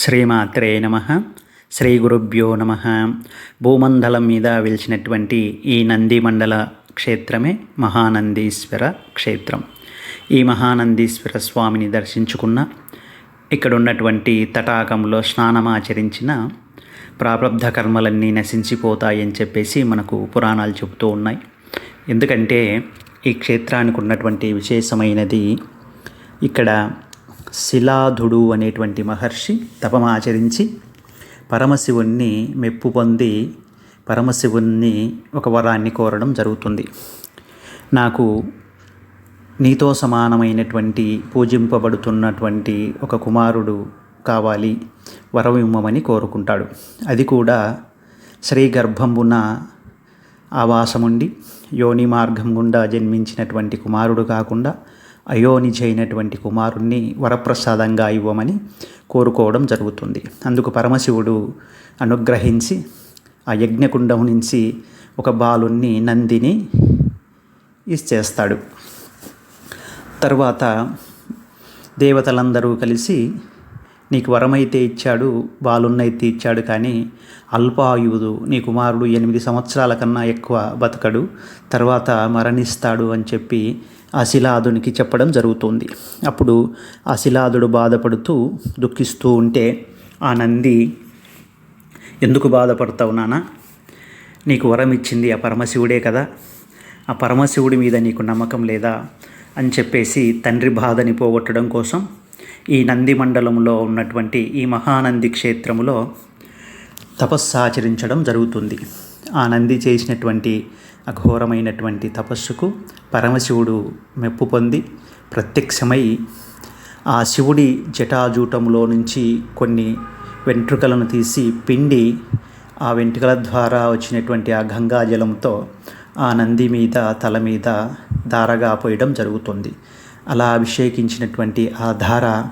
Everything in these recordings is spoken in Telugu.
శ్రీమాత్రే నమ. శ్రీ గురుభ్యో నమ. భూమండలం మీద వెలిచినటువంటి ఈ నందిమండల క్షేత్రమే మహానందీశ్వర క్షేత్రం. ఈ మహానందీశ్వర స్వామిని దర్శించుకున్న ఇక్కడ ఉన్నటువంటి తటాకంలో స్నానమాచరించిన ప్రారంధ కర్మలన్నీ నశించిపోతాయని చెప్పేసి మనకు పురాణాలు చెబుతూ ఉన్నాయి. ఎందుకంటే ఈ క్షేత్రానికి ఉన్నటువంటి విశేషమైనది ఇక్కడ శిలాధుడు అనేటువంటి మహర్షి తపమాచరించి పరమశివుణ్ణి మెప్పు పొంది పరమశివుణ్ణి ఒక వరాన్ని కోరడం జరుగుతుంది. నాకు నీతో సమానమైనటువంటి పూజింపబడుతున్నటువంటి ఒక కుమారుడు కావాలి వరం ఇమ్మమని కోరుకుంటాడు. అది కూడా శ్రీ గర్భంబున ఆవాసముండి యోని మార్గం గుండా జన్మించినటువంటి కుమారుడు కాకుండా అయోనిజైనటువంటి కుమారుణ్ణి వరప్రసాదంగా ఇవ్వమని కోరుకోవడం జరుగుతుంది. అందుకు పరమశివుడు అనుగ్రహించి ఆ యజ్ఞకుండం నుంచి ఒక బాలుణ్ణి నందిని ఇచ్చేస్తాడు. తర్వాత దేవతలందరూ కలిసి నీకు వరమైతే ఇచ్చాడు బాలున్నైతే ఇచ్చాడు కానీ అల్పాయువుడు నీ కుమారుడు ఎనిమిది సంవత్సరాల కన్నా ఎక్కువ బతకడు తర్వాత మరణిస్తాడు అని చెప్పి ఆ శిలాదునికి చెప్పడం జరుగుతుంది. అప్పుడు ఆ శిలాదుడు బాధపడుతూ దుఃఖిస్తూ ఉంటే ఆ నంది ఎందుకు బాధపడతావు నాన్న నీకు వరం ఇచ్చింది ఆ పరమశివుడే కదా. ఆ పరమశివుడి మీద నీకు నమ్మకం లేదా? అని చెప్పేసి తండ్రి బాధని పోగొట్టడం కోసం ఈ నంది మండలంలో ఉన్నటువంటి ఈ మహానంది క్షేత్రములో తపస్సాచరించడం జరుగుతుంది. ఆ నంది చేసినటువంటి అఘోరమైనటువంటి తపస్సుకు పరమశివుడు మెప్పు పొంది ప్రత్యక్షమై ఆ శివుడి జటాజూటంలో నుంచి కొన్ని వెంట్రుకలను తీసి పిండి ఆ వెంట్రుకల ద్వారా వచ్చినటువంటి ఆ గంగా జలంతో ఆ నంది మీద తల మీద ధారగా పోయడం జరుగుతుంది. అలా అభిషేకించినటువంటి ఆ ధార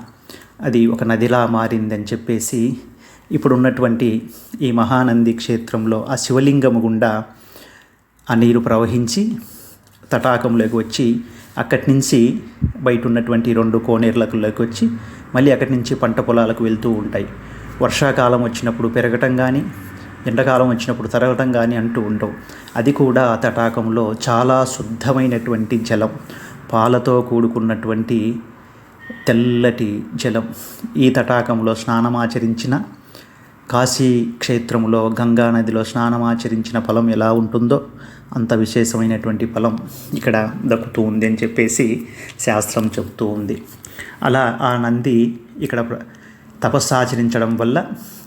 అది ఒక నదిలా మారిందని చెప్పేసి ఇప్పుడు ఉన్నటువంటి ఈ మహానంది క్షేత్రంలో ఆ శివలింగము గుండా ఆ నీరు ప్రవహించి తటాకంలోకి వచ్చి అక్కడి నుంచి బయట ఉన్నటువంటి రెండు కోనేర్లకులోకి వచ్చి మళ్ళీ అక్కడి నుంచి పంట పొలాలకు వెళ్తూ ఉంటాయి. వర్షాకాలం వచ్చినప్పుడు పెరగటం కానీ ఎండాకాలం వచ్చినప్పుడు తరగటం కానీ అంటూ ఉండవు. అది కూడా ఆ తటాకంలో చాలా శుద్ధమైనటువంటి జలం. పాలతో కూడుకున్నటువంటి తెల్లటి జలం. ఈ తటాకంలో స్నానమాచరించిన కాశీ క్షేత్రంలో గంగా నదిలో స్నానమాచరించిన ఫలం ఎలా ఉంటుందో అంత విశేషమైనటువంటి ఫలం ఇక్కడ దక్కుతూ ఉంది అని చెప్పేసి శాస్త్రం చెబుతూ ఉంది. అలా ఆ నంది ఇక్కడ తపస్సాచరించడం వల్ల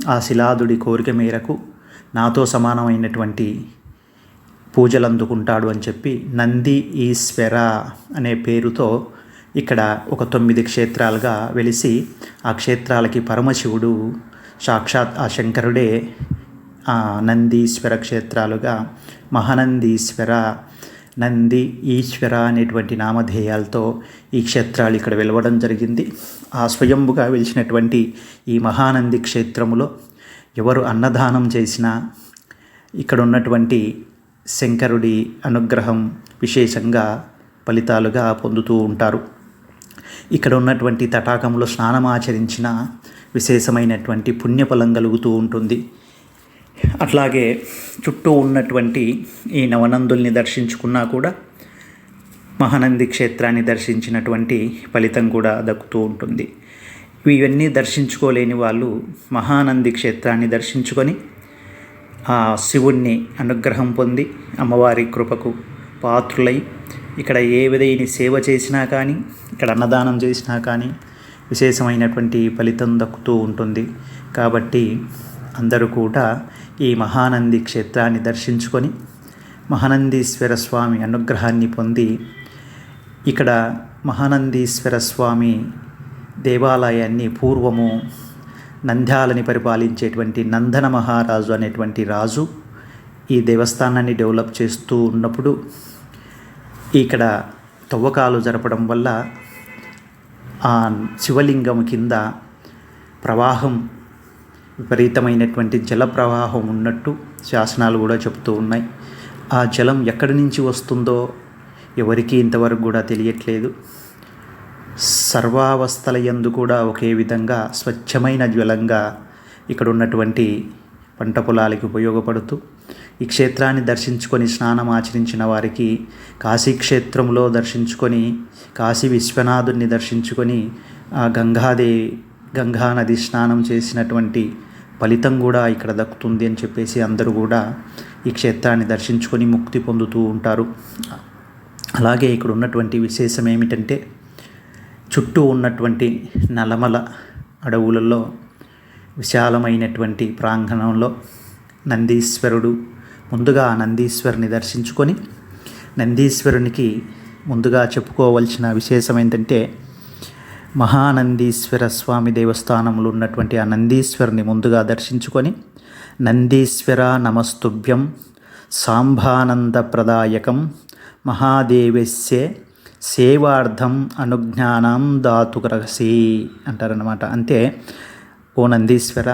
ఆ శిలాదుడి కోరిక మేరకు నాతో సమానమైనటువంటి పూజలు అందుకుంటాడు అని చెప్పి నంది ఈశ్వర అనే పేరుతో ఇక్కడ ఒక తొమ్మిది క్షేత్రాలుగా వెలిసి ఆ క్షేత్రాలకి పరమశివుడు సాక్షాత్ ఆ శంకరుడే నందీశ్వర క్షేత్రాలుగా మహానందీశ్వర నంది ఈశ్వర అనేటువంటి నామధేయాలతో ఈ క్షేత్రాలు ఇక్కడ వెలవడం జరిగింది. ఆ స్వయంభుగా వెలిచినటువంటి ఈ మహానంది క్షేత్రములో ఎవరు అన్నదానం చేసినా ఇక్కడ ఉన్నటువంటి శంకరుడి అనుగ్రహం విశేషంగా ఫలితాలుగా పొందుతూ ఉంటారు. ఇక్కడ ఉన్నటువంటి తటాకంలో స్నానం ఆచరించిన విశేషమైనటువంటి పుణ్యఫలం కలుగుతూ ఉంటుంది. అట్లాగే చుట్టూ ఉన్నటువంటి ఈ నవనందుల్ని దర్శించుకున్నా కూడా మహానంది క్షేత్రాన్ని దర్శించినటువంటి ఫలితం కూడా దక్కుతూ ఉంటుంది. ఇవన్నీ దర్శించుకోలేని వాళ్ళు మహానంది క్షేత్రాన్ని దర్శించుకొని ఆ శివుణ్ణి అనుగ్రహం పొంది అమ్మవారి కృపకు పాత్రులై ఇక్కడ ఏ విధైన సేవ చేసినా కానీ ఇక్కడ అన్నదానం చేసినా కానీ విశేషమైనటువంటి ఫలితం దక్కుతూ ఉంటుంది. కాబట్టి అందరూ కూడా ఈ మహానంది క్షేత్రాన్ని దర్శించుకొని మహానందీశ్వర స్వామి అనుగ్రహాన్ని పొంది ఇక్కడ మహానందీశ్వర స్వామి దేవాలయాన్ని పూర్వము నంద్యాలని పరిపాలించేటువంటి నందన మహారాజు అనేటువంటి రాజు ఈ దేవస్థానాన్ని డెవలప్ చేస్తూ ఉన్నప్పుడు ఇక్కడ తవ్వకాలు జరపడం వల్ల ఆ శివలింగం కింద ప్రవాహం విపరీతమైనటువంటి జల ప్రవాహం ఉన్నట్టు శాసనాలు కూడా చెబుతూ ఉన్నాయి. ఆ జలం ఎక్కడి నుంచి వస్తుందో ఎవరికీ ఇంతవరకు కూడా తెలియట్లేదు. సర్వావస్థల యందు కూడా ఒకే విధంగా స్వచ్ఛమైన జ్వలంగా ఇక్కడ ఉన్నటువంటి పంట పొలాలకి ఉపయోగపడుతూ ఈ క్షేత్రాన్ని దర్శించుకొని స్నానం ఆచరించిన వారికి కాశీ క్షేత్రంలో దర్శించుకొని కాశీ విశ్వనాథుని దర్శించుకొని ఆ గంగాదేవి గంగా నది స్నానం చేసినటువంటి ఫలితం కూడా ఇక్కడ దక్కుతుంది అని చెప్పేసి అందరూ కూడా ఈ క్షేత్రాన్ని దర్శించుకొని ముక్తి పొందుతూ ఉంటారు. అలాగే ఇక్కడ ఉన్నటువంటి విశేషం ఏమిటంటే చుట్టూ ఉన్నటువంటి నలమల అడవులలో విశాలమైనటువంటి ప్రాంగణంలో నందీశ్వరుడు ముందుగా నందీశ్వరుని దర్శించుకొని నందీశ్వరునికి ముందుగా చెప్పుకోవలసిన విశేషం ఏంటంటే మహానందీశ్వర స్వామి దేవస్థానంలో ఉన్నటువంటి ఆ నందీశ్వరుని ముందుగా దర్శించుకొని నందీశ్వర నమస్తుభ్యం సాంబానందప్రదాయకం మహాదేవస్యే సేవార్థం అనుజ్ఞానం దాతుకరసి అంటారనమాట అంటే ఓ నందీశ్వర